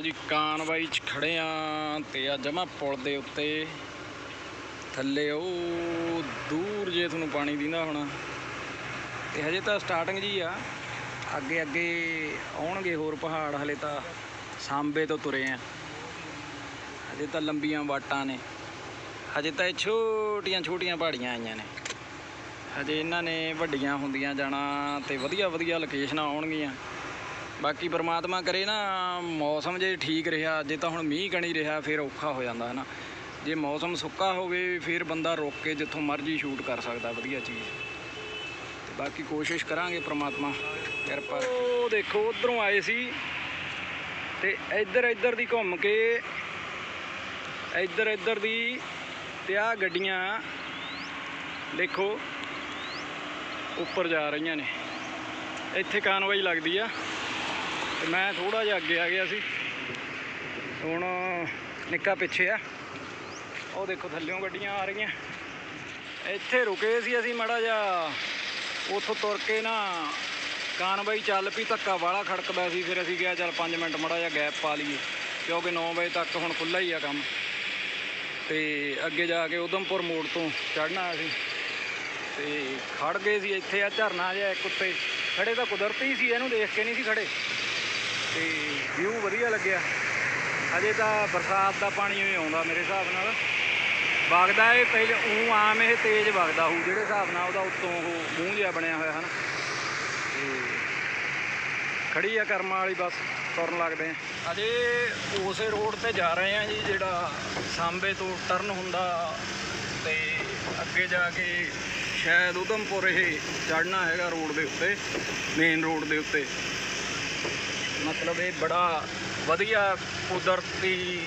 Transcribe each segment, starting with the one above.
ਜੀ ਕਾਨਵਾਈ ਚ ਖੜੇ ਆ ਤੇ ਆ ਜਮਾ ਪੁਲ ਦੇ ਉੱਤੇ। ਥੱਲੇ ਉਹ ਦੂਰ ਜੇ ਤੁਹਾਨੂੰ ਪਾਣੀ ਦਿੰਦਾ ਹੋਣਾ। ਤੇ ਹਜੇ ਤਾਂ ਸਟਾਰਟਿੰਗ ਜੀ ਆ। ਅੱਗੇ ਅੱਗੇ ਆਉਣਗੇ ਹੋਰ ਪਹਾੜ, ਹਲੇ ਤਾਂ ਸਾਂਬੇ ਤੋਂ ਤੁਰੇ ਆ। ਹਜੇ ਤਾਂ ਲੰਬੀਆਂ ਵਾਟਾਂ ਨੇ। ਹਜੇ ਤਾਂ ਇਹ ਛੋਟੀਆਂ ਛੋਟੀਆਂ ਪਹਾੜੀਆਂ ਆਈਆਂ ਨੇ। ਹਜੇ ਇਹਨਾਂ ਨੇ ਵੱਡੀਆਂ ਹੁੰਦੀਆਂ ਜਾਣਾ ਤੇ ਵਧੀਆ ਵਧੀਆ ਲੋਕੇਸ਼ਨਾਂ ਆਉਣਗੀਆਂ। ਬਾਕੀ ਪਰਮਾਤਮਾ ਕਰੇ ਨਾ, ਮੌਸਮ ਜੇ ਠੀਕ ਰਿਹਾ, ਜੇ ਤਾਂ ਹੁਣ ਮੀਂਹ ਕਣੀ ਰਿਹਾ, ਫਿਰ ਔਖਾ ਹੋ ਜਾਂਦਾ ਹੈ ਨਾ ਜੇ ਮੌਸਮ ਸੁੱਕਾ ਹੋਵੇ, ਫਿਰ ਬੰਦਾ ਰੁਕ ਕੇ ਜਿੱਥੋਂ ਮਰਜ਼ੀ ਸ਼ੂਟ ਕਰ ਸਕਦਾ, ਵਧੀਆ ਚੀਜ਼। ਤੇ ਬਾਕੀ ਕੋਸ਼ਿਸ਼ ਕਰਾਂਗੇ ਪ੍ਰਮਾਤਮਾ, ਕਿਰਪਾ ਉਹ ਦੇਖੋ, ਉਧਰੋਂ ਆਏ ਸੀ, ਤੇ ਇੱਧਰ ਇੱਧਰ ਦੀ ਘੁੰਮ ਕੇ ਇੱਧਰ ਇੱਧਰ ਦੀ ਤੇ ਆ ਗੱਡੀਆਂ, ਦੇਖੋ, ਉੱਪਰ ਜਾ ਰਹੀਆਂ ਨੇ। ਇੱਥੇ ਕਾਨਵਾਈ ਲੱਗਦੀ ਆ। ਤੇ ਮੈਂ ਥੋੜਾ ਜਿਹਾ ਅੱਗੇ ਆ ਗਿਆ ਸੀ। ਹੁਣ ਨਿੱਕਾ ਪਿੱਛੇ ਆ। ਉਹ ਦੇਖੋ ਥੱਲਿਓਂ ਗੱਡੀਆਂ ਆ ਰਹੀਆਂ। ਇੱਥੇ ਰੁਕੇ ਸੀ ਅਸੀਂ ਮੜਾ ਜਿਹਾ। ਉੱਥੋਂ ਤੁਰ ਕੇ ਨਾ ਕਾਨਵਾਈ ਚੱਲ ਪਈ, ਧੱਕਾ ਵਾਲਾ ਖੜਕਦਾ ਸੀ। ਫਿਰ ਅਸੀਂ ਕਿਹਾ ਚੱਲ 5 ਮਿੰਟ ਮੜਾ ਜਿਹਾ ਗੈਪ ਪਾ ਲਈਏ, ਕਿਉਂਕਿ 9 ਵਜੇ ਤੱਕ ਹੁਣ ਖੁੱਲਾ ਹੀ ਆ ਕੰਮ। ਤੇ ਅੱਗੇ ਜਾ ਕੇ ਉਧਮਪੁਰ ਮੋੜ ਤੋਂ ਚੜ੍ਹਨਾ ਅਸੀਂ। ਤੇ ਖੜ ਗਏ ਸੀ ਇੱਥੇ ਆ, ਝਰਨਾ ਜਿਹਾ ਇੱਕ ਉੱਤੇ। ਖੜੇ ਤਾਂ ਕੁਦਰਤੀ ਸੀ, ਇਹਨੂੰ ਦੇਖ ਕੇ ਨਹੀਂ ਸੀ ਖੜੇ ਤੇ ਵਿਊ ਵਧੀਆ ਲੱਗਿਆ। ਅਜੇ ਤਾਂ ਬਰਸਾਤ ਦਾ ਪਾਣੀ ਵੀ ਆਉਂਦਾ ਮੇਰੇ ਹਿਸਾਬ ਨਾਲ। ਵਗਦਾ ਇਹ ਪਹਿਲੇ ਉਹ ਆਮ ਇਹ ਤੇਜ਼ ਵਗਦਾ ਹੋਊ, ਜਿਹੜੇ ਹਿਸਾਬ ਨਾਲ ਉਹਦਾ ਉੱਤੋਂ ਉਹ ਮੂੰਹ ਜਿਹਾ ਬਣਿਆ ਹੋਇਆ ਹਨ। ਤੇ ਖੜੀ ਆ ਕਰਮਾਂ ਵਾਲੀ ਬੱਸ, ਤੁਰਨ ਲੱਗਦੇ ਆ। ਅਜੇ ਉਸੇ ਰੋਡ ਤੇ ਜਾ ਰਹੇ ਆ ਜੀ, ਜਿਹੜਾ ਸਾਂਬੇ ਤੋਂ ਟਰਨ ਹੁੰਦਾ। ਤੇ ਅੱਗੇ ਜਾ ਕੇ ਸ਼ਾਇਦ ਉਧਮਪੁਰ ਇਹ ਚੜਨਾ ਹੈਗਾ ਰੋਡ ਦੇ ਉੱਤੇ ਮੇਨ ਰੋਡ ਦੇ ਉੱਤੇ। ਮਤਲਬ ਇਹ ਬੜਾ ਵਧੀਆ ਕੁਦਰਤੀ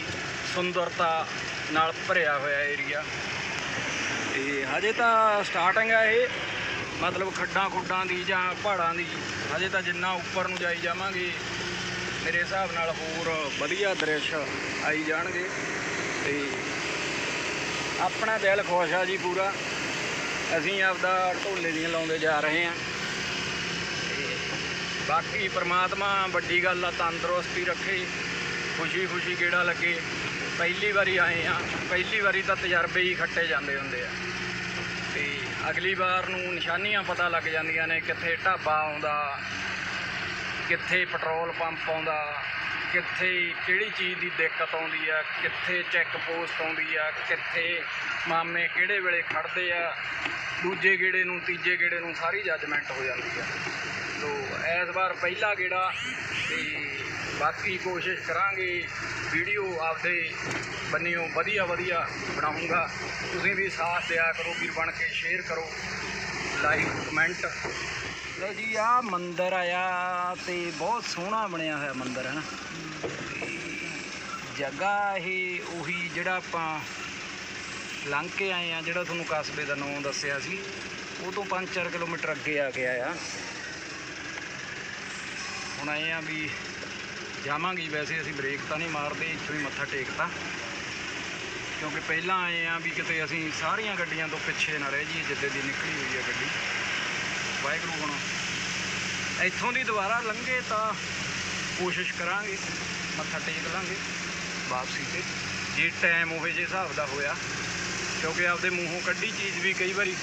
ਸੁੰਦਰਤਾ ਨਾਲ ਭਰਿਆ ਹੋਇਆ ਏਰੀਆ ਤੇ ਹਜੇ ਤਾਂ ਸਟਾਰਟਿੰਗ ਆ ਇਹ, ਮਤਲਬ ਖੱਡਾਂ ਖੁੱਡਾਂ ਦੀ ਜਾਂ ਪਹਾੜਾਂ ਦੀ, ਹਜੇ ਤਾਂ ਜਿੰਨਾ ਉੱਪਰ ਨੂੰ ਜਾਈ ਜਾਵਾਂਗੇ, ਮੇਰੇ ਹਿਸਾਬ ਨਾਲ ਹੋਰ ਵਧੀਆ ਦ੍ਰਿਸ਼ ਆਈ ਜਾਣਗੇ। ਤੇ ਆਪਣਾ ਦਿਲ ਖੁਸ਼ ਆ ਜੀ ਪੂਰਾ। ਅਸੀਂ ਆਪਦਾ ਢੋਲੇ ਦੀਆਂ ਲਾਉਂਦੇ ਜਾ ਰਹੇ ਹਾਂ। ਬਾਕੀ ਪ੍ਰਮਾਤਮਾ ਵੱਡੀ ਗੱਲ ਆ, ਤੰਦਰੁਸਤੀ ਰੱਖੇ ਖੁਸ਼ੀ ਖੁਸ਼ੀ ਕਿਹੜਾ ਲੱਗੇ। ਪਹਿਲੀ ਵਾਰੀ ਆਏ ਆ, ਪਹਿਲੀ ਵਾਰੀ ਤਾਂ ਤਜਰਬੇ ਹੀ ਖੱਟੇ ਜਾਂਦੇ ਹੁੰਦੇ ਆ। ਤੇ ਅਗਲੀ ਵਾਰ ਨੂੰ ਨਿਸ਼ਾਨੀਆਂ ਪਤਾ ਲੱਗ ਜਾਂਦੀਆਂ ਨੇ ਕਿੱਥੇ ਢਾਬਾ ਆਉਂਦਾ, ਕਿੱਥੇ ਪੈਟਰੋਲ ਪੰਪ ਆਉਂਦਾ, ਕਿੱਥੇ ਕਿਹੜੀ ਚੀਜ਼ ਦੀ ਦਿੱਕਤ ਆਉਂਦੀ ਆ, ਕਿੱਥੇ ਚੈੱਕ ਪੋਸਟ ਆਉਂਦੀ ਆ, ਕਿੱਥੇ ਮਾਮੇ ਕਿਹੜੇ ਵੇਲੇ ਖੜਦੇ ਆ, ਦੂਜੇ ਗੇੜੇ ਨੂੰ, ਤੀਜੇ ਗੇੜੇ ਨੂੰ ਸਾਰੀ ਜੱਜਮੈਂਟ ਹੋ ਜਾਂਦੀ ਆ। ਤੋ ਇਸ ਵਾਰ ਪਹਿਲਾ ਗੇੜਾ ਤੇ ਬਾਕੀ ਕੋਸ਼ਿਸ਼ ਕਰਾਂਗੇ ਵੀਡੀਓ ਆਪਦੇ ਬੰਨਿਓ ਵਧੀਆ ਵਧੀਆ ਬਣਾਉਂਗਾ। ਤੁਸੀਂ ਵੀ ਸਾਥ ਦਿਆ ਕਰੋ, ਵੀਰ ਬਣ ਕੇ ਸ਼ੇਅਰ ਕਰੋ ਲਾਈਕ ਕਮੈਂਟ ਲੋ ਜੀ, ਆ ਮੰਦਿਰ ਆਇਆ ਤੇ ਬਹੁਤ ਸੋਹਣਾ ਬਣਿਆ ਹੋਇਆ ਮੰਦਿਰ ਹੈ ਨਾ ਜਗ੍ਹਾ ਇਹ ਉਹੀ ਜਿਹੜਾ ਆਪਾਂ ਲੰਘ ਕੇ ਆਏ ਆ, ਜਿਹੜਾ ਤੁਹਾਨੂੰ ਕਸਬੇ ਦਾ ਨਾਮ ਦੱਸਿਆ ਸੀ, ਉਹ ਤੋਂ 5-4 ਕਿਲੋਮੀਟਰ ਅੱਗੇ ਆ ਗਿਆ ਆ ਹੁਣ ਆਏ ਆ ਵੀ ਜਾਵਾਂਗੇ ਵੈਸੇ ਅਸੀਂ ਬ੍ਰੇਕ ਤਾਂ ਨਹੀਂ ਮਾਰਦੇ, ਇੱਥੋਂ ਹੀ ਮੱਥਾ ਟੇਕਤਾ। ਕਿਉਂਕਿ ਪਹਿਲਾਂ ਆਏ ਆ ਵੀ ਕਿਤੇ ਅਸੀਂ ਸਾਰੀਆਂ ਗੱਡੀਆਂ ਤੋਂ ਪਿੱਛੇ ਨਾ ਰਹਿ ਜਾਈਏ, ਜਿੱਦੇ ਦੀ ਨਿਕਲੀ ਹੋਈ ਹੈ ਗੱਡੀ। ਵਾਹਿਗੁਰੂ ਹੁਣ ਇੱਥੋਂ ਦੀ ਦੁਬਾਰਾ ਲੰਘੇ ਤਾਂ ਕੋਸ਼ਿਸ਼ ਕਰਾਂਗੇ, ਮੱਥਾ ਟੇਕ ਲਾਂਗੇ ਵਾਪਸੀ ਤੇ। ਜੇ ਟਾਈਮ ਉਹੇ ਜੇ ਹਿਸਾਬ ਦਾ ਹੋਇਆ, ਕਿਉਂਕਿ ਆਪਦੇ ਮੂੰਹੋਂ ਕੱਢੀ ਚੀਜ਼ ਵੀ ਕਈ ਵਾਰੀ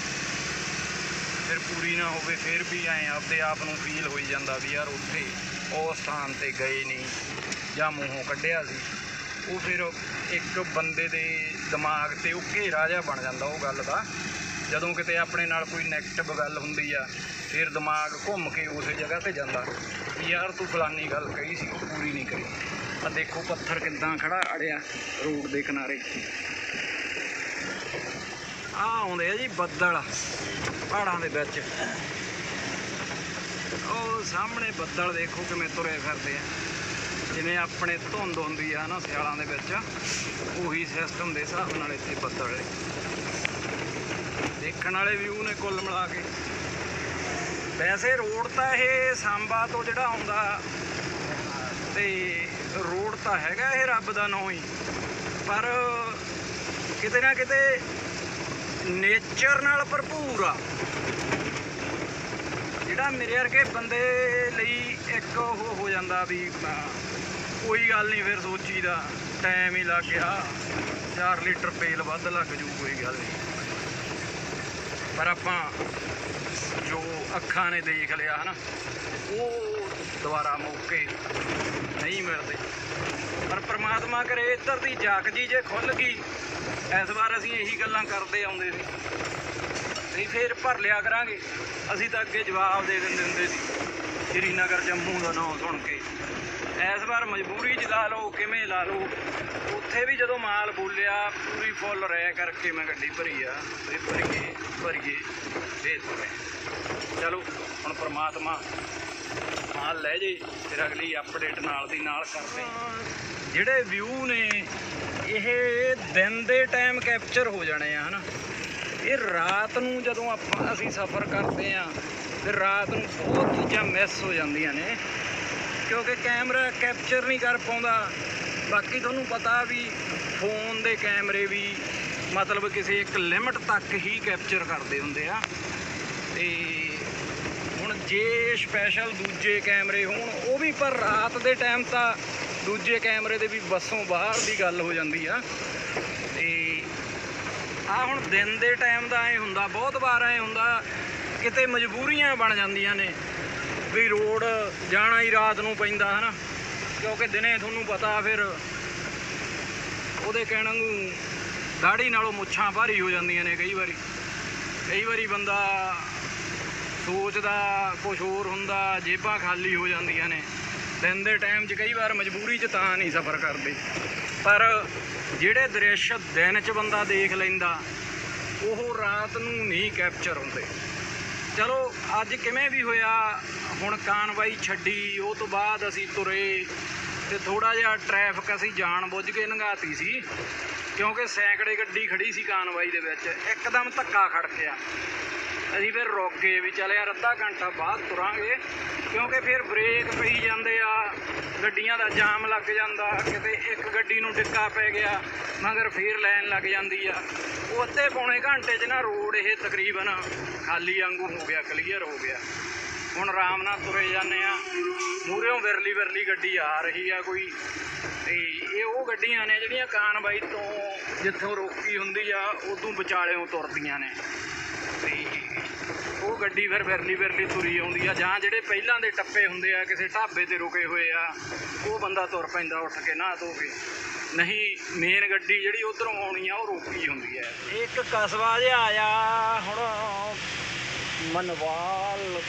ਫਿਰ ਪੂਰੀ ਨਾ ਹੋਵੇ, ਫਿਰ ਵੀ ਐ ਆਪਦੇ ਆਪ ਨੂੰ ਫੀਲ ਹੋਈ ਜਾਂਦਾ ਵੀ ਯਾਰ ਉੱਥੇ ਉਹ ਸਥਾਨ ਤੇ ਗਏ ਨਹੀਂ, ਜਾਂ ਮੂੰਹੋਂ ਕੱਢਿਆ ਸੀ। ਉਹ ਫਿਰ ਇੱਕ ਬੰਦੇ ਦੇ ਦਿਮਾਗ ਤੇ ਉਹ ਘੇਰਾ ਜਿਹਾ ਬਣ ਜਾਂਦਾ ਉਹ ਗੱਲ ਦਾ। ਜਦੋਂ ਕਿਤੇ ਆਪਣੇ ਨਾਲ ਕੋਈ ਨੈਗੇਟਿਵ ਗੱਲ ਹੁੰਦੀ ਆ, ਫਿਰ ਦਿਮਾਗ ਘੁੰਮ ਕੇ ਉਸੇ ਜਗ੍ਹਾ ਤੇ ਜਾਂਦਾ ਵੀ ਯਾਰ ਤੂੰ ਫਲਾਨੀ ਗੱਲ ਕਹੀ ਸੀ, ਉਹ ਪੂਰੀ ਨਹੀਂ ਕਰੀ। ਆ ਦੇਖੋ ਪੱਥਰ ਕਿੱਦਾਂ ਖੜਾ ਅੜਿਆ ਰੋਡ ਦੇ ਕਿਨਾਰੇ। ਆ ਆਉਂਦੇ ਆ ਜੀ ਬੱਦਲ। ਪਹਾੜਾਂ ਦੇ ਵਿੱਚ। ਉਹ ਸਾਹਮਣੇ ਬੱਦਲ ਦੇਖੋ ਕਿਵੇਂ ਤੁਰੇ ਫਿਰਦੇ ਆ। ਜਿਵੇਂ ਆਪਣੇ ਧੁੰਦ ਹੁੰਦੀ ਆ ਨਾ ਸਿਆਲਾਂ ਦੇ ਵਿੱਚ, ਉਹੀ ਸਿਸਟਮ ਦੇ ਹਿਸਾਬ ਨਾਲ ਇੱਥੇ ਬੱਦਲ ਦੇਖਣ ਵਾਲੇ ਵਿਊ ਨੇ ਕੁੱਲ ਮਿਲਾ ਕੇ। ਵੈਸੇ ਰੋਡ ਤਾਂ ਇਹ ਸਾਂਬਾ ਤੋਂ ਜਿਹੜਾ ਆਉਂਦਾ, ਤੇ ਰੋਡ ਤਾਂ ਹੈਗਾ ਇਹ ਰੱਬ ਦਾ ਨਾਂ ਹੀ। ਪਰ ਕਿਤੇ ਨਾ ਕਿਤੇ ਨੇਚਰ ਨਾਲ ਭਰਪੂਰ ਆ। ਜਿਹੜਾ ਮੇਰੇ ਵਰਗੇ ਬੰਦੇ ਲਈ ਇੱਕ ਉਹ ਹੋ ਜਾਂਦਾ ਵੀ ਕੋਈ ਗੱਲ ਨਹੀਂ ਫਿਰ ਸੋਚੀਦਾ ਟਾਈਮ ਹੀ ਲੱਗ ਗਿਆ। 4 ਲੀਟਰ ਤੇਲ ਵੱਧ ਲੱਗ ਜੂ, ਕੋਈ ਗੱਲ ਨਹੀਂ। ਪਰ ਆਪਾਂ ਜੋ ਅੱਖਾਂ ਨੇ ਦੇਖ ਲਿਆ ਹਨਾ, ਉਹ ਦੁਬਾਰਾ ਮੌਕੇ ਨਹੀਂ ਮਿਲਦੇ। ਪਰ ਪ੍ਰਮਾਤਮਾ ਕਰੇ, ਇੱਧਰ ਦੀ ਜਾਕ ਜੀ ਜੇ ਖੁੱਲ ਗਈ ਇਸ ਵਾਰ ਅਸੀਂ ਇਹੀ ਗੱਲਾਂ ਕਰਦੇ ਆਉਂਦੇ ਸੀ। ਨਹੀਂ ਫੇਰ ਭਰ ਲਿਆ ਕਰਾਂਗੇ। ਅਸੀਂ ਤਾਂ ਅੱਗੇ ਜਵਾਬ ਦੇ ਦਿੰਦੇ ਹੁੰਦੇ ਸੀ। ਸ਼੍ਰੀਨਗਰ ਜੰਮੂ ਦਾ ਨਾਮ ਸੁਣ ਕੇ। ਇਸ ਵਾਰ ਮਜਬੂਰੀ 'ਚ ਲਾ ਲਓ, ਕਿਵੇਂ ਲਾ ਲਓ। ਉੱਥੇ ਵੀ ਜਦੋਂ ਮਾਲ ਬੋਲਿਆ, ਪੂਰੀ ਫੁੱਲ ਰਹਿ ਕਰਕੇ ਮੈਂ ਗੱਡੀ ਭਰੀ ਆ। ਤੇ ਭਰੀਏ ਭਰੀਏ, ਫੇਰ ਤੁਰੇ। ਚਲੋ, ਹੁਣ ਪ੍ਰਮਾਤਮਾ ਮਾਲ ਲੈ ਜੇ, ਫਿਰ ਅਗਲੀ ਅਪਡੇਟ ਨਾਲ ਦੀ ਨਾਲ ਕਰਦੇ। ਜਿਹੜੇ ਵਿਊ ਨੇ ਇਹ ਦਿਨ ਦੇ ਟਾਈਮ ਕੈਪਚਰ ਹੋ ਜਾਣੇ ਆ, ਹਨਾ? ਇਹ ਰਾਤ ਨੂੰ ਜਦੋਂ ਆਪਾਂ ਅਸੀਂ ਸਫ਼ਰ ਕਰਦੇ ਆ ਫਿਰ ਰਾਤ ਨੂੰ ਬਹੁਤ ਚੀਜ਼ਾਂ ਮਿਸ ਹੋ ਜਾਂਦੀਆਂ ਨੇ। ਕਿਉਂਕਿ ਕੈਮਰਾ ਕੈਪਚਰ ਨਹੀਂ ਕਰ ਪਾਉਂਦਾ। ਬਾਕੀ ਤੁਹਾਨੂੰ ਪਤਾ ਵੀ ਫੋਨ ਦੇ ਕੈਮਰੇ ਵੀ ਮਤਲਬ ਕਿਸੇ ਇੱਕ ਲਿਮਟ ਤੱਕ ਹੀ ਕੈਪਚਰ ਕਰਦੇ ਹੁੰਦੇ ਆ। ਤੇ ਹੁਣ ਜੇ ਸਪੈਸ਼ਲ ਦੂਜੇ ਕੈਮਰੇ ਹੋਣ, ਉਹ ਵੀ ਪਰ ਰਾਤ ਦੇ ਟਾਈਮ ਤਾਂ ਦੂਜੇ ਕੈਮਰੇ ਦੇ ਵੀ ਬੱਸੋਂ ਬਾਹਰ ਦੀ ਗੱਲ ਹੋ ਜਾਂਦੀ ਆ। ਤੇ ਆ ਹੁਣ ਦਿਨ ਦੇ ਟਾਈਮ ਦਾ ਐ ਹੁੰਦਾ, ਬਹੁਤ ਵਾਰ ਐ ਹੁੰਦਾ, ਕਿਤੇ ਮਜਬੂਰੀਆਂ ਬਣ ਜਾਂਦੀਆਂ ਨੇ ਵੀ ਰੋਡ ਜਾਣਾ ਹੀ ਰਾਤ ਨੂੰ ਪੈਂਦਾ, ਹਨਾ? ਕਿਉਂਕਿ ਦਿਨੇ ਤੁਹਾਨੂੰ ਪਤਾ ਫਿਰ ਉਹਦੇ ਕਹਿਣ ਨੂੰ ਦਾੜੀ ਨਾਲੋਂ ਮੁੱਛਾਂ ਭਾਰੀ ਹੋ ਜਾਂਦੀਆਂ ਨੇ ਕਈ ਵਾਰੀ। ਕਈ ਵਾਰੀ ਬੰਦਾ ਸੋਚਦਾ ਕੁਝ ਹੋਰ ਹੁੰਦਾ, ਜੇਬਾਂ ਖਾਲੀ ਹੋ ਜਾਂਦੀਆਂ ਨੇ। ਦਿਨ ਦੇ ਟਾਈਮ 'ਚ ਕਈ ਵਾਰ ਮਜਬੂਰੀ 'ਚ ਤਾਂ ਨਹੀਂ ਸਫ਼ਰ ਕਰਦੇ। ਪਰ ਜਿਹੜੇ ਦ੍ਰਿਸ਼ ਦਿਨ 'ਚ ਬੰਦਾ ਦੇਖ ਲੈਂਦਾ, ਉਹ ਰਾਤ ਨੂੰ ਨਹੀਂ ਕੈਪਚਰ ਹੁੰਦੇ। ਚਲੋ, ਅੱਜ ਕਿਵੇਂ ਵੀ ਹੋਇਆ, ਹੁਣ ਕਾਨਵਾਈ ਛੱਡੀ, ਉਹ ਤੋਂ ਬਾਅਦ ਅਸੀਂ ਤੁਰੇ ਤੇ ਥੋੜਾ ਜਿਹਾ ਟ੍ਰੈਫਿਕ ਅਸੀਂ ਜਾਣ ਬੁੱਝ ਕੇ ਲੰਘਾਤੀ ਸੀ, ਕਿਉਂਕਿ ਸੈਂਕੜੇ ਗੱਡੀ ਖੜੀ ਸੀ ਕਾਨਵਾਈ ਦੇ ਵਿੱਚ, ਇੱਕਦਮ ਧੱਕਾ ਖੜ ਗਿਆ ਅਸੀਂ ਫਿਰ ਰੁਕ ਗਏ ਵੀ ਚੱਲ ਯਾਰ ਅੱਧਾ ਘੰਟਾ ਬਾਅਦ ਤੁਰਾਂਗੇ, ਕਿਉਂਕਿ ਫਿਰ ਬ੍ਰੇਕ ਪਈ ਜਾਂਦੇ ਆ, ਗੱਡੀਆਂ ਦਾ ਜਾਮ ਲੱਗ ਜਾਂਦਾ, ਕਿਤੇ ਇੱਕ ਗੱਡੀ ਨੂੰ ਡਿੱਕਾ ਪੈ ਗਿਆ, ਮਗਰ ਫੇਰ ਲਾਈਨ ਲੱਗ ਜਾਂਦੀ ਆ। ਉਹ ਅੱਧੇ ਪੌਣੇ ਘੰਟੇ 'ਚ ਨਾ ਰੋਡ ਇਹ ਤਕਰੀਬਨ ਖਾਲੀ ਵਾਂਗੂ ਹੋ ਗਿਆ ਕਲੀਅਰ ਹੋ ਗਿਆ। ਹੁਣ ਆਰਾਮ ਨਾਲ ਤੁਰੇ ਜਾਂਦੇ ਆ। ਮੂਹਰਿਓਂ ਵਿਰਲੀ ਵਿਰਲੀ ਗੱਡੀ ਆ ਰਹੀ ਆ ਕੋਈ। ਤੇ ਇਹ ਉਹ ਗੱਡੀਆਂ ਨੇ ਜਿਹੜੀਆਂ ਕਾਨਵਾਈ ਤੋਂ ਜਿੱਥੋਂ ਰੋਕੀ ਹੁੰਦੀ ਆ, ਉਦੋਂ ਵਿਚਾਲਿਓਂ ਤੁਰਦੀਆਂ ਨੇ। ਤੇ ਉਹ ਗੱਡੀ ਫਿਰ ਵਿਰਲੀ ਵਿਰਲੀ ਤੁਰੀ ਆਉਂਦੀ ਆ। ਜਾਂ ਜਿਹੜੇ ਪਹਿਲਾਂ ਦੇ ਟੱਪੇ ਹੁੰਦੇ ਆ, ਕਿਸੇ ਢਾਬੇ ਤੇ ਰੁਕੇ ਹੋਏ ਆ, ਉਹ ਬੰਦਾ ਤੁਰ ਪੈਂਦਾ, ਉੱਠ ਕੇ ਨਹਾ ਧੋ ਕੇ। ਨਹੀਂ ਮੇਨ ਗੱਡੀ ਜਿਹੜੀ ਉਧਰੋਂ ਆਉਣੀ ਆ, ਉਹ ਰੋਕੀ ਹੁੰਦੀ ਹੈ ਇੱਕ ਕਸਬਾ ਜਿਹਾ ਆਇਆ, ਹੁਣ ਮਨਵਾਲ,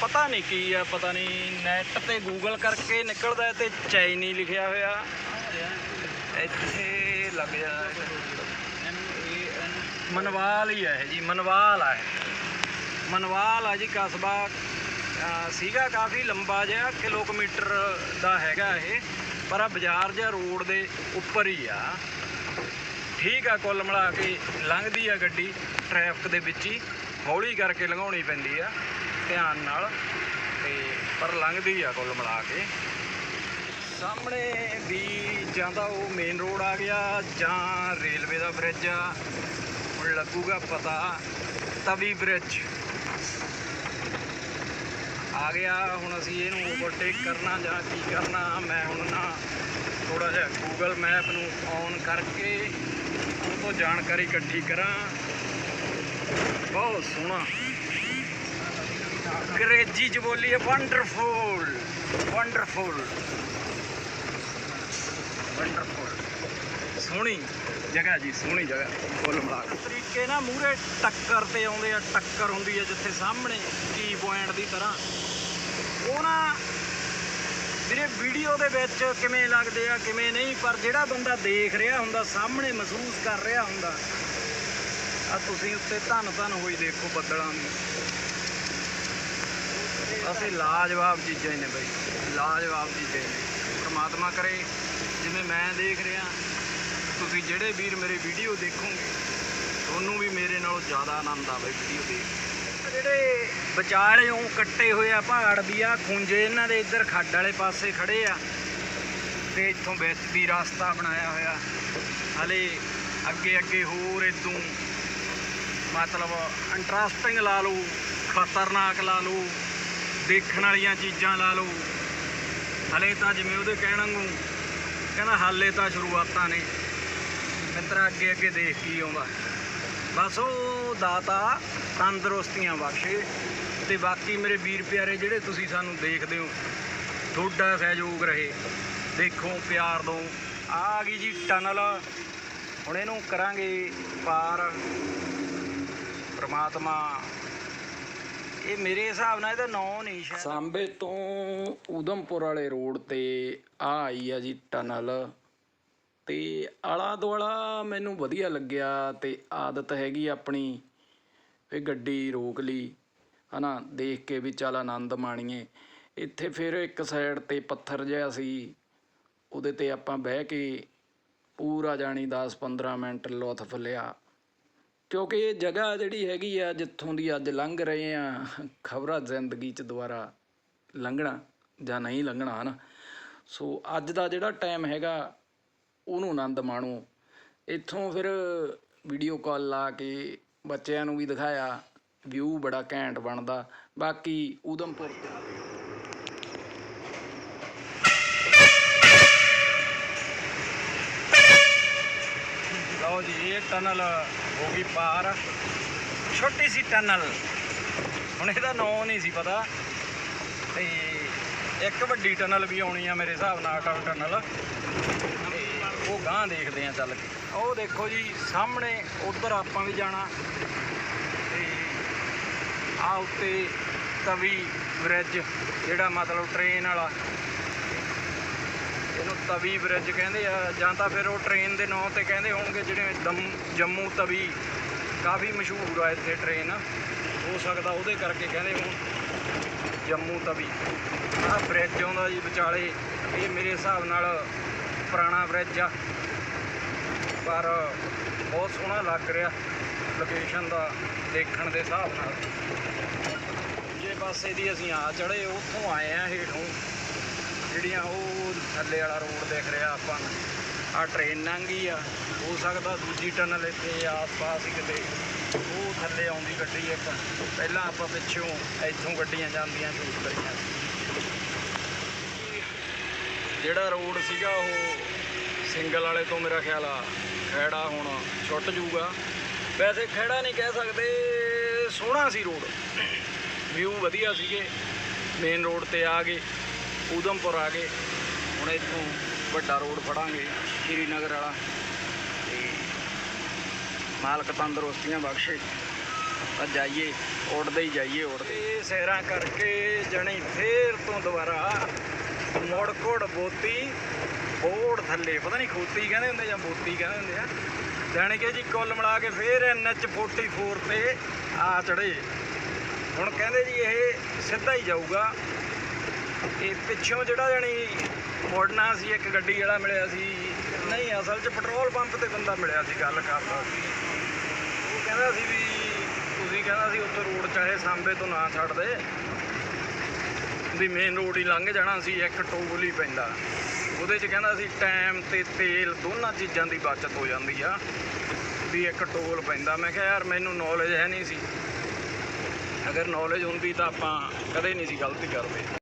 ਪਤਾ ਨਹੀਂ ਕੀ ਆ, ਪਤਾ ਨਹੀਂ ਨੈਟ ਤੇ ਗੂਗਲ ਕਰਕੇ ਨਿਕਲਦਾ ਤੇ ਚਾਈਨੀ ਲਿਖਿਆ ਹੋਇਆ। ਇੱਥੇ ਲੱਗ ਜਾ। ਮਨਵਾਲ ਹੀ ਹੈ ਜੀ, ਮਨਵਾਲ ਆ ਮਨਵਾਲ ਆ ਜੀ, ਕਸਬਾ ਸੀਗਾ ਕਾਫੀ ਲੰਬਾ ਜਿਹਾ, ਕਿਲੋਮੀਟਰ ਦਾ ਹੈਗਾ ਇਹ, ਪਰ ਆ ਬਾਜ਼ਾਰ ਜਿਹਾ ਰੋਡ ਦੇ ਉੱਪਰ ਹੀ ਆ। ਠੀਕ ਆ, ਕੁੱਲ ਮਿਲਾ ਕੇ ਲੰਘਦੀ ਆ ਗੱਡੀ ਟ੍ਰੈਫਿਕ ਦੇ ਵਿੱਚ ਹੀ, ਹੌਲੀ ਕਰਕੇ ਲੰਘਾਉਣੀ ਪੈਂਦੀ ਆ, ਧਿਆਨ ਨਾਲ। ਤੇ, ਪਰ ਲੰਘਦੀ ਆ ਕੁੱਲ ਮਿਲਾ ਕੇ। ਸਾਹਮਣੇ ਵੀ ਜਾਂਦਾ ਉਹ ਮੇਨ ਰੋਡ ਆ ਗਿਆ ਜਾਂ ਰੇਲਵੇ ਦਾ ਬ੍ਰਿਜ ਆ। ਹੁਣ ਲੱਗੂਗਾ ਪਤਾ। ਤਵੀ ਬ੍ਰਿਜ ਆ ਗਿਆ, ਹੁਣ ਅਸੀਂ ਇਹਨੂੰ ਓਵਰਟੇਕ ਕਰਨਾ ਜਾਂ ਕੀ ਕਰਨਾ, ਮੈਂ ਹੁਣ ਨਾ ਥੋੜਾ ਜਿਹਾ ਗੂਗਲ ਮੈਪ ਨੂੰ ਔਨ ਕਰਕੇ ਉਹ ਤੋਂ ਜਾਣਕਾਰੀ ਇਕੱਠੀ ਕਰਾਂ। ਬਹੁਤ ਸੋਹਣਾ। ਅੰਗਰੇਜ਼ੀ ਚ ਬੋਲੀ ਹੈ ਵੰਡਰਫੁਲ ਵੰਡਰਫੁਲ ਵੰਡਰਫੁਲ ਸੋਹਣੀ ਜਗ੍ਹਾ ਜੀ, ਸੋਹਣੀ ਜਗ੍ਹਾ, ਫੁੱਲ ਮਿਲਾ। ਕੇ ਤਰੀਕੇ ਨਾ ਮੂਰੇ ਟੱਕਰ ਤੇ ਆਉਂਦੇ ਆ, ਟੱਕਰ ਹੁੰਦੀ ਆ ਜਿੱਥੇ ਸਾਹਮਣੇ ਕੀ ਪੁਆਇੰਟ ਦੀ ਤਰ੍ਹਾਂ। ਉਹ ਨਾ ਵੀਰੇ ਵੀਡੀਓ ਦੇ ਵਿੱਚ ਕਿਵੇਂ ਲੱਗਦੇ ਆ, ਕਿਵੇਂ ਨਹੀਂ, ਪਰ ਜਿਹੜਾ ਬੰਦਾ ਦੇਖ ਰਿਹਾ ਹੁੰਦਾ, ਸਾਹਮਣੇ ਮਹਿਸੂਸ ਕਰ ਰਿਹਾ ਹੁੰਦਾ, ਆ ਤੁਸੀਂ ਉੱਤੇ ਧੰਨ ਧੰਨ ਹੋਈ ਦੇਖੋ ਬੱਦਲਾਂ ਨੂੰ। ਅਸੀਂ ਲਾਜਵਾਬ ਚੀਜ਼ਾਂ ਨੇ ਬਈ, ਲਾਜਵਾਬ ਚੀਜ਼ਾਂ ਨੇ। ਪਰਮਾਤਮਾ ਕਰੇ, ਜਿਵੇਂ ਮੈਂ ਦੇਖ ਰਿਹਾ ਤੁਸੀਂ ਜਿਹੜੇ ਵੀਰ ਮੇਰੇ ਵੀਡੀਓ ਦੇਖੋਗੇ, ਤੁਹਾਨੂੰ ਵੀ ਮੇਰੇ ਨਾਲੋਂ ਜ਼ਿਆਦਾ ਆਨੰਦ ਆਵੇ ਵੀਡੀਓ ਦੇਖ ਜਿਹੜੇ ਵਿਚਾਲਿਓਂ ਕੱਟੇ ਹੋਏ ਆ ਪਹਾੜ ਵੀ ਆ, ਖੁੰਝੇ ਇਹਨਾਂ ਦੇ ਇੱਧਰ ਖੱਡ ਵਾਲੇ ਪਾਸੇ ਖੜੇ ਆ। ਤੇ ਇੱਥੋਂ ਵਿੱਚ ਦੀ ਰਸਤਾ ਬਣਾਇਆ ਹੋਇਆ। ਹਲੇ ਅੱਗੇ ਅੱਗੇ ਹੋਰ ਇਦੋਂ ਮਤਲਬ ਇੰਟਰਸਟਿੰਗ ਲਾ ਲਓ, ਖਤਰਨਾਕ ਲਾ ਲਓ, ਦੇਖਣ ਵਾਲੀਆਂ ਚੀਜ਼ਾਂ ਲਾ ਲਓ। ਹਲੇ ਤਾਂ ਜਿਵੇਂ ਉਹਦੇ ਕਹਿਣ ਨੂੰ ਕਹਿੰਦਾ ਹਾਲੇ ਤਾਂ ਸ਼ੁਰੂਆਤਾਂ ਨੇ। ਮਿੱਤਰਾ, ਅੱਗੇ ਅੱਗੇ ਦੇਖ ਕੀ ਆਉਂਦਾ। ਬਸ ਉਹ ਦਾਤਾ ਤੰਦਰੁਸਤੀਆਂ ਬਖਸ਼ੇ ਤੇ ਬਾਕੀ ਮੇਰੇ ਵੀਰ ਪਿਆਰੇ ਜਿਹੜੇ ਤੁਸੀਂ ਸਾਨੂੰ ਦੇਖਦੇ ਹੋ, ਤੁਹਾਡਾ ਸਹਿਯੋਗ ਰਹੇ। ਦੇਖੋ, ਪਿਆਰ ਦੋ। ਆ ਗਈ ਜੀ ਟਨਲ। ਹੁਣ ਇਹਨੂੰ ਕਰਾਂਗੇ ਪਾਰ। ਪ੍ਰਮਾਤਮਾ, ਇਹ ਮੇਰੇ ਹਿਸਾਬ ਨਾਲ ਇਹਦਾ ਨਾਂ ਨਹੀਂ ਸ਼ਾਇਦ। ਸਾਂਬੇ ਤੋਂ ਉਦਮਪੁਰ ਵਾਲੇ ਰੋਡ ਤੇ ਆ ਆਈ ਆ ਜੀ ਟਨਲ। ਅਤੇ ਆਲਾ ਦੁਆਲਾ ਮੈਨੂੰ ਵਧੀਆ ਲੱਗਿਆ ਅਤੇ ਆਦਤ ਹੈਗੀ ਆਪਣੀ ਵੀ ਗੱਡੀ ਰੋਕ ਲਈ ਹੈ ਨਾ ਦੇਖ ਕੇ ਵੀ ਚੱਲ ਆਨੰਦ ਮਾਣੀਏ। ਇੱਥੇ ਫਿਰ ਇੱਕ ਸਾਈਡ ਤੇ ਪੱਥਰ ਜਿਹਾ ਸੀ, ਉਹਦੇ ਤੇ ਆਪਾਂ ਬਹਿ ਕੇ ਪੂਰਾ ਜਾਣੀ 10-15 ਮਿੰਟ ਲੁਤਫ ਲਿਆ। ਕਿਉਂਕਿ ਇਹ ਜਗ੍ਹਾ ਜਿਹੜੀ ਹੈਗੀ ਆ, ਜਿੱਥੋਂ ਦੀ ਅੱਜ ਲੰਘ ਰਹੇ ਆ, ਖਬਰਾਂ ਜ਼ਿੰਦਗੀ 'ਚ ਦੁਬਾਰਾ ਲੰਘਣਾ ਜਾਂ ਨਹੀਂ ਲੰਘਣਾ, ਹਨਾ। ਸੋ ਅੱਜ ਦਾ ਜਿਹੜਾ ਟਾਈਮ ਹੈਗਾ ਉਹਨੂੰ ਆਨੰਦ ਮਾਣੋ। ਇੱਥੋਂ ਫਿਰ ਵੀਡੀਓ ਕਾਲ ਲਾ ਕੇ ਬੱਚਿਆਂ ਨੂੰ ਵੀ ਦਿਖਾਇਆ ਵਿਊ ਬੜਾ ਘੈਂਟ ਬਣਦਾ। ਬਾਕੀ ਉਦਮਪੁਰ ਲਓ ਜੀ ਇਹ ਟਨਲ ਹੋ ਗਈ ਪਾਰ। ਛੋਟੀ ਸੀ ਟਨਲ। ਹੁਣ ਇਹਦਾ ਨਾਂ ਨਹੀਂ ਸੀ ਪਤਾ। ਤੇ ਇੱਕ ਵੱਡੀ ਟਨਲ ਵੀ ਆਉਣੀ ਆ ਮੇਰੇ ਹਿਸਾਬ ਨਾਲ ਅਟਲ ਟਨਲ। ਤੇ ਉਹ ਗਾਂ ਦੇਖਦੇ ਆ ਚੱਲ ਕੇ। ਉਹ ਦੇਖੋ ਜੀ, ਸਾਹਮਣੇ ਉਧਰ ਆਪਾਂ ਵੀ ਜਾਣਾ। ਤੇ ਆ ਉੱਤੇ ਤਵੀ, ਬ੍ਰਿਜ, ਜਿਹੜਾ ਮਤਲਬ ਟ੍ਰੇਨ ਵਾਲਾ। ਇਹਨੂੰ ਤਵੀ, ਬ੍ਰਿਜ ਕਹਿੰਦੇ ਆ, ਜਾਂ ਤਾਂ ਫਿਰ ਉਹ ਟ੍ਰੇਨ ਦੇ ਨਾਂ ਤੇ ਕਹਿੰਦੇ ਹੋਣਗੇ ਜਿਹੜੇ ਦਮ, ਜੰਮੂ ਤਵੀ। ਕਾਫੀ ਮਸ਼ਹੂਰ ਆ ਇੱਥੇ ਟ੍ਰੇਨ ਹੋ ਸਕਦਾ ਉਹਦੇ ਕਰਕੇ ਕਹਿੰਦੇ ਹੋਣ। ਜੰਮੂ ਤਵੀ। ਆਹ ਬ੍ਰਿਜ ਆਉਂਦਾ ਜੀ ਵਿਚਾਲੇ। ਇਹ ਮੇਰੇ ਹਿਸਾਬ ਨਾਲ ਪੁਰਾਣਾ ਬ੍ਰਿਜ ਆ। ਪਰ ਬਹੁਤ ਸੋਹਣਾ ਲੱਗ ਰਿਹਾ ਲੋਕੇਸ਼ਨ ਦਾ ਦੇਖਣ ਦੇ ਹਿਸਾਬ ਨਾਲ। ਜੇ ਪਾਸੇ ਦੀ ਅਸੀਂ ਆ ਚੜੇ ਉੱਥੋਂ ਆਏ ਆ ਹੇਠੋਂ। ਜਿਹੜੀਆਂ ਉਹ ਥੱਲੇ ਵਾਲਾ ਰੋਡ ਦੇਖ ਰਿਹਾ ਆਪਾਂ ਨੂੰ। ਆ ਟ੍ਰੇਨ ਲੰਘੀ ਆ। ਹੋ ਸਕਦਾ ਦੂਜੀ ਟਨਲ ਇੱਥੇ ਆਸ-ਪਾਸ ਹੀ ਕਿਤੇ ਉਹ ਥੱਲੇ ਆਉਂਦੀ ਗੱਡੀ ਇੱਕ। ਪਹਿਲਾਂ ਆਪਾਂ ਪਿੱਛੋਂ ਇੱਥੋਂ ਗੱਡੀਆਂ ਜਾਂਦੀਆਂ ਸ਼ੂਟ ਕਰੀਆਂ। ਜਿਹੜਾ ਰੋਡ ਸੀਗਾ ਉਹ ਸਿੰਗਲ ਵਾਲੇ ਤੋਂ ਮੇਰਾ ਖਿਆਲ ਆ ਖੈੜਾ ਹੁਣ ਛੁੱਟ ਜੂਗਾ ਵੈਸੇ ਖੈੜਾ ਨਹੀਂ ਕਹਿ ਸਕਦੇ, ਸੋਹਣਾ ਸੀ ਰੋਡ। ਵਿਊ ਵਧੀਆ ਸੀਗੇ ਮੇਨ ਰੋਡ ਤੇ ਆ ਗਏ ਉਦਮਪੁਰ ਆ ਗਏ। ਹੁਣ ਇੱਥੋਂ ਵੱਡਾ ਰੋਡ ਫੜਾਂਗੇ, ਸ਼੍ਰੀਨਗਰ ਵਾਲਾ। ਤੇ ਮਾਲਕ ਤੰਦਰੁਸਤੀਆਂ ਬਖਸ਼ੇ। ਤਾਂ ਜਾਈਏ ਉੜਦੇ ਹੀ ਜਾਈਏ ਉੜਦੇ ਸੈਰਾਂ ਕਰਕੇ ਜਣੀ ਫੇਰ ਤੋਂ ਦੁਬਾਰਾ ਮੁੜ ਕੋੜ ਬੋਤੀ, ਬੋੜ ਥੱਲੇ, ਪਤਾ ਨਹੀਂ ਖੋਤੀ ਕਹਿੰਦੇ ਹੁੰਦੇ ਜਾਂ ਬੋਤੀ ਕਹਿੰਦੇ ਹੁੰਦੇ ਆ। ਜਾਣੀ ਕਿ ਜੀ ਕੁੱਲ ਮਿਲਾ ਕੇ ਫੇਰ ਐਨਐਚ 44 ਤੇ ਆ ਚੜੇ ਹੁਣ ਕਹਿੰਦੇ ਜੀ ਇਹ ਸਿੱਧਾ ਹੀ ਜਾਊਗਾ। ਇਹ ਪਿੱਛੋਂ ਜਿਹੜਾ ਜਾਣੀ ਮੋੜਨਾ ਸੀ, ਇੱਕ ਗੱਡੀ ਵਾਲਾ ਮਿਲਿਆ ਸੀ, ਨਹੀਂ, ਅਸਲ 'ਚ ਪੈਟਰੋਲ ਪੰਪ ਤੇ ਬੰਦਾ ਮਿਲਿਆ ਸੀ, ਗੱਲ ਕਰਦਾ ਸੀ ਉਹ ਕਹਿੰਦਾ ਸੀ ਵੀ, ਤੁਸੀਂ ਕਹਿੰਦਾ ਸੀ ਉੱਥੇ ਰੋਡ ਚਾਹੇ ਸਾਂਬੇ ਤੋਂ ਨਾ ਛੱਡਦੇ ਵੀ ਮੇਨ ਰੋਡ ਹੀ ਲੰਘ ਜਾਣਾ ਸੀ, ਇੱਕ ਟੋਲ ਹੀ ਪੈਂਦਾ ਉਹਦੇ 'ਚ ਕਹਿੰਦਾ ਸੀ ਟਾਈਮ ਤੇ ਤੇਲ, ਦੋਨਾਂ ਚੀਜ਼ਾਂ ਦੀ ਬਚਤ ਹੋ ਜਾਂਦੀ ਆ, ਵੀ ਇੱਕ ਟੋਲ ਪੈਂਦਾ। ਮੈਂ ਕਿਹਾ, ਯਾਰ, ਮੈਨੂੰ ਨੌਲੇਜ ਹੈ ਨਹੀਂ ਸੀ। ਅਗਰ ਨੌਲੇਜ ਹੁੰਦੀ ਤਾਂ ਆਪਾਂ ਕਦੇ ਨਹੀਂ ਸੀ ਗਲਤੀ ਕਰਦੇ।